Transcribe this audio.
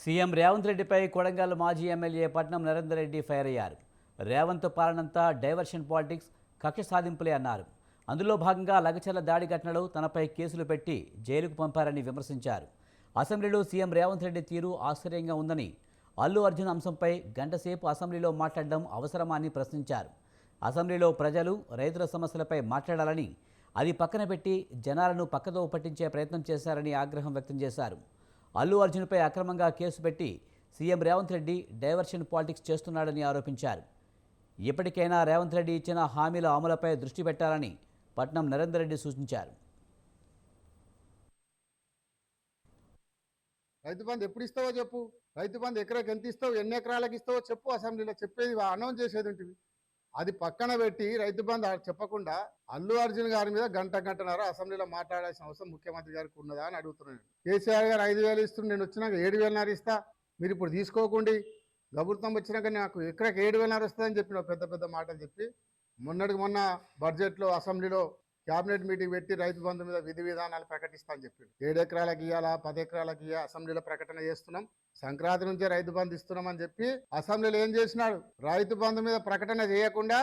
CM Revanth రెడ్డిపై కొడంగల్ మాజీ MLA Patnam Narender Reddy fire అయ్యారు. రేవంత్ పాలనంతా డైవర్షన్ పాలిటిక్స్ కక్ష సాధింపులే అన్నారు. అందులో భాగంగా లగచర్ల దాడి ఘటనలో తనపై కేసులు పెట్టి జైలుకు పంపారని విమర్శించారు. అసెంబ్లీలో సీఎం రేవంత్ రెడ్డి తీరు ఆశ్చర్యంగా ఉందని అల్లు అర్జున్ అంశంపై గంటసేపు అసెంబ్లీలో మాట్లాడడం అవసరమా అని ప్రశ్నించారు. అసెంబ్లీలో ప్రజలు రైతుల సమస్యలపై మాట్లాడాలని అది పక్కన పెట్టి జనాలను పక్కదో పట్టించే ప్రయత్నం చేశారని ఆగ్రహం వ్యక్తం చేశారు. అల్లు అర్జున్పై అక్రమంగా కేసు పెట్టి CM Revanth Reddy diversion politics చేస్తున్నాడని ఆరోపించారు. ఇప్పటికైనా రేవంత్ రెడ్డి ఇచ్చిన హామీల అమలుపై దృష్టి పెట్టాలని పట్నం నరేందర్ రెడ్డి సూచించారు. రైతు బంధు ఎప్పుడు ఇస్తావో చెప్పు. రైతు బంధు ఎకరాకి ఎంత ఇస్తావు? ఎన్ని ఎకరాలకు ఇస్తావో చెప్పు. అసెంబ్లీలో చెప్పేది అనౌన్స్ చేసేది ఉంటుంది అది పక్కన పెట్టి రైతు బంధు చెప్పకుండా అల్లు అర్జున్ గారి మీద గంట గంటన్నర అసెంబ్లీలో మాట్లాడాల్సిన అవసరం ముఖ్యమంత్రి గారికి ఉన్నదా అని అడుగుతున్నాను. కేసీఆర్ గారు ఐదు వేలు ఇస్తుంది నేను వచ్చినాక ఏడు వేలన్నర ఇస్తా మీరు ఇప్పుడు తీసుకోకండి. ప్రభుత్వం వచ్చినాక నాకు ఎక్కడికి ఏడు వేలన్నర వస్తుందని చెప్పిన పెద్ద పెద్ద మాటలు చెప్పి మొన్నటికి మొన్న బడ్జెట్లో అసెంబ్లీలో క్యాబినెట్ మీటింగ్ పెట్టి రైతు బంధు మీద విధి విధానాలు ప్రకటిస్తా అని చెప్పి ఏడు ఎకరాలకు ఇవ్వాలా పది ఎకరాలకు ఇయ్యా అసెంబ్లీలో ప్రకటన చేస్తున్నాం. సంక్రాంతి నుంచే రైతు బంధు ఇస్తున్నాం అని చెప్పి అసెంబ్లీలో ఏం చేసినాడు? రైతు బంధు మీద ప్రకటన చేయకుండా